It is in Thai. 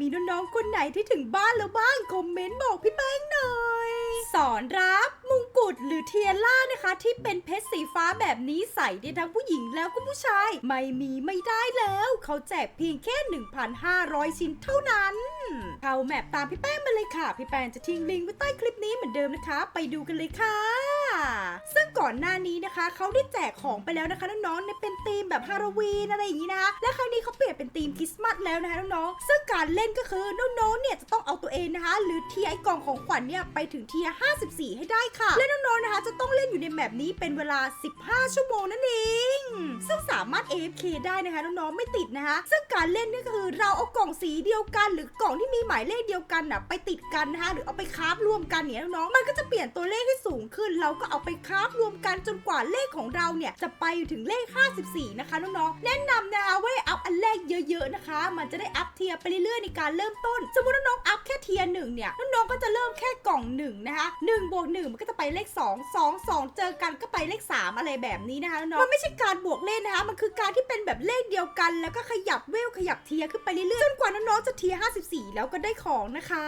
มีน้องๆคนไหนที่ถึงบ้านแล้วบ้างคอมเมนต์บอกพี่แป้งหน่อย สอนรับมงกุฎหรือเทียร่านะคะ ที่เป็นเพชรสีฟ้าแบบนี้ใส่ได้ทั้งผู้หญิงแล้วก็ผู้ชาย ไม่มีไม่ได้แล้ว เขาแจกเพียงแค่ 1,500 ชิ้นเท่านั้น เข้าแมปตามพี่แป้งมาเลยค่ะ พี่แป้งจะทิ้งลิงก์ไว้ใต้คลิปนี้เหมือนเดิมนะคะ ไปดูกันเลยค่ะ ซึ่งก่อนหน้านี้นะคะเขาได้แจกของไปแล้วนะคะน้องๆในเป็นธีมแบบฮาโลวีนอะไรอย่างนี้นะคะและครั้งนี้เขาเปลี่ยนเป็นธีมคริสต์มาสแล้วนะคะน้องๆซึ่งการเล่นก็คือน้องๆเนี่ยจะต้องเอาตัวเองนะคะ หรือเทียร์ไอกล่องของขวัญเนี่ยไปถึงเทียร์54 ให้ได้ค่ะ และน้องๆนะคะจะต้องเล่นอยู่ในแมปนี้เป็นเวลา 15 ชั่วโมงนั่นเองซึ่งสามารถ AFK ได้นะคะน้องๆไม่ติดนะคะ ซึ่งการเล่นนี่ก็คือเราเอากล่องสีเดียวกัน หรือกล่องที่มีหมายเลขเดียวกันน่ะไปติดกันนะคะหรือเอาไปคาฟรวมกันเนี่ยน้องๆมันก็จะเปลี่ยนตัวเลขให้สูงขึ้นเราก็เอาไปคราฟรวมกันจนกว่าเลขของเราเนี่ยจะไปถึงเลข 54 นะคะน้องๆ แนะนำนะคะว่าให้อัพอันแรกเยอะๆนะคะ มันจะได้อัพเทียร์ไปเรื่อยๆในการเริ่มต้น สมมติน้องๆอัพแค่เทียร์หนึ่งเนี่ยน้องๆก็จะเริ่มแค่กล่องหนึ่งนะคะ1บวก1มันก็จะไปเลข 2 2 2 เจอกันก็ไปเลข 3 อะไรแบบนี้นะคะน้องๆมันไม่ใช่การบวกเลขนะคะ มันคือการที่เป็นแบบเลขเดียวกัน แล้วก็ขยับเวลขยับเทียร์ขึ้นไปเรื่อยๆจนกว่าน้องๆจะเทียร์54 แล้วก็ได้ของนะคะ